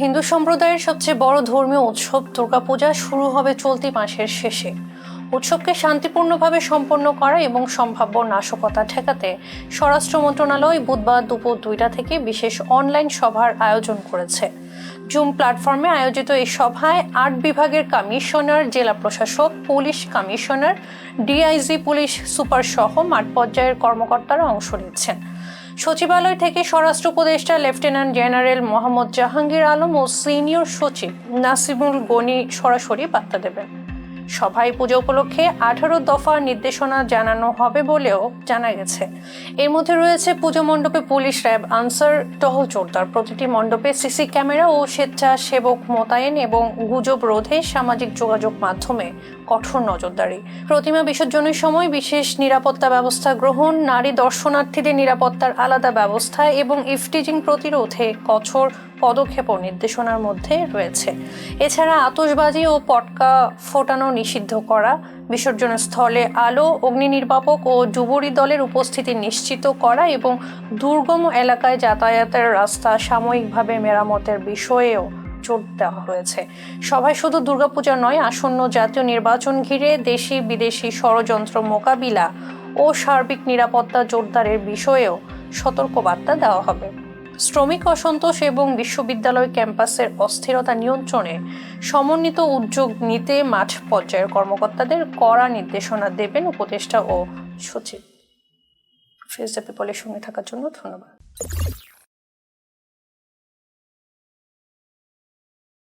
হিন্দু সম্প্রদায়ের সবচেয়ে বড় ধর্মীয় উৎসব দুর্গাপূজা শুরু হবে চলতি মাসের শেষে। উৎসবকে শান্তিপূর্ণভাবে সম্পন্ন করা এবং সম্ভাব্য নাশকতা ঠেকাতে স্বরাষ্ট্র মন্ত্রণালয় বুধবার দুপুর দুইটা থেকে বিশেষ অনলাইন সভার আয়োজন করেছে। জুম প্ল্যাটফর্মে আয়োজিত এই সভায় আট বিভাগের কমিশনার, জেলা প্রশাসক, police commissioner, DIG police super সহ মাঠ পর্যায়ের কর্মকর্তারা অংশ নিচ্ছেন। সচিবালয় থেকে স্বরাষ্ট্র উপদেষ্টা লেফটেন্যান্ট জেনারেল মোহাম্মদ জাহাঙ্গীর আলম ও সিনিয়র সচিব নাসিমুল গনি সরাসরি বার্তা দেবেন। সভায় পুজো উপলক্ষে আঠারো দফা নির্দেশনা জানানো হবে বলেও জানা গেছে। এর মধ্যে রয়েছে পুজো মণ্ডপে পুলিশ র্যাব, আনসার, টহল জোরদার প্রতিটি মণ্ডপে সিসি ক্যামেরা ও স্বেচ্ছাসেবক মোতায়েন এবং গুজব রোধে সামাজিক যোগাযোগ মাধ্যমে কঠোর নজরদারি। প্রতিমা বিসর্জনের সময় বিশেষ নিরাপত্তা ব্যবস্থা গ্রহণ, নারী দর্শনার্থীদের নিরাপত্তার আলাদা ব্যবস্থা এবং ইফটিজিং প্রতিরোধে কঠোর পদক্ষেপ ও নির্দেশনার মধ্যে রয়েছে। এছাড়া আতশবাজি ও পটকা ফোটানো নিষিদ্ধ করা বিসর্জন স্থলে আলো, অগ্নি নির্বাপক ও ডুবুরি দলের উপস্থিতি নিশ্চিত করা এবং দুর্গম এলাকায় যাতায়াতের রাস্তা সাময়িকভাবে মেরামতের বিষয়েও জোর দেওয়া হয়েছে। সভায় শুধু দুর্গাপূজা নয়, আসন্ন জাতীয় নির্বাচন ঘিরে দেশি বিদেশি ষড়যন্ত্র মোকাবিলা ও সার্বিক নিরাপত্তা জোরদারের বিষয়েও সতর্কবার্তা দেওয়া হবে। শ্রমিক অসন্তোষ এবং বিশ্ববিদ্যালয় ক্যাম্পাসের অস্থিরতা নিয়ন্ত্রণে সমন্বিত উদ্যোগ নিতে মাঠ পর্যায়ের কর্মকর্তাদের কড়া নির্দেশনা দেবেন উপদেষ্টা ও সচিব। ফেস পিপলের সঙ্গে থাকার জন্য ধন্যবাদ।